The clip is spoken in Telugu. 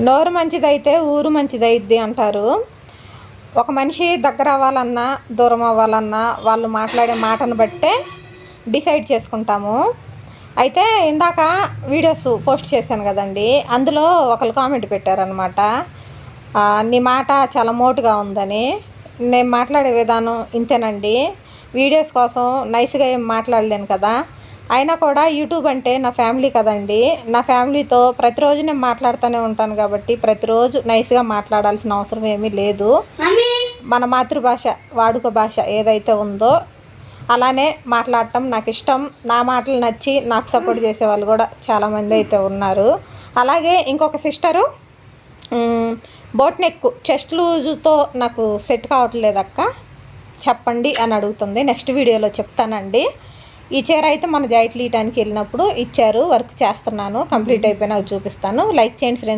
నోరు మంచిదైతే ఊరు మంచిదైద్ది అంటారు. ఒక మనిషి దగ్గర అవ్వాలన్నా దూరం అవ్వాలన్నా వాళ్ళు మాట్లాడే మాటను బట్టే డిసైడ్ చేసుకుంటాము. అయితే ఇందాక వీడియోస్ పోస్ట్ చేశాను కదండి అందులో ఒకరు కామెంట్ పెట్టారనమాట నీ మాట చాలా మోటుగా ఉందని. నేను మాట్లాడే విధానం ఇంతేనండి. వీడియోస్ కోసం నైస్గా ఏం మాట్లాడలేను కదా. అయినా కూడా యూట్యూబ్ అంటే నా ఫ్యామిలీ కదండి. నా ఫ్యామిలీతో ప్రతిరోజు నేను మాట్లాడుతూనే ఉంటాను కాబట్టి ప్రతిరోజు నైస్గా మాట్లాడాల్సిన అవసరం ఏమీ లేదు. మన మాతృభాష వాడుక భాష ఏదైతే ఉందో అలానే మాట్లాడటం నాకు ఇష్టం. నా మాటలు నచ్చి నాకు సపోర్ట్ చేసే వాళ్ళు కూడా చాలామంది అయితే ఉన్నారు. అలాగే ఇంకొక సిస్టరు బోట్ నెక్ చెస్ట్ లూజుతో నాకు సెట్ కావట్లేదు అక్క. చెప్పండి అని అడుగుతుంది. నెక్స్ట్ వీడియోలో చెప్తానండి. ఈ చీర అయితే మన జాయిట్ లీయటానికి వెళ్ళినప్పుడు ఇచ్చారు వర్క్ చేస్తున్నాను కంప్లీట్ అయిపోయినా చూపిస్తాను. లైక్ చేయండి ఫ్రెండ్స్.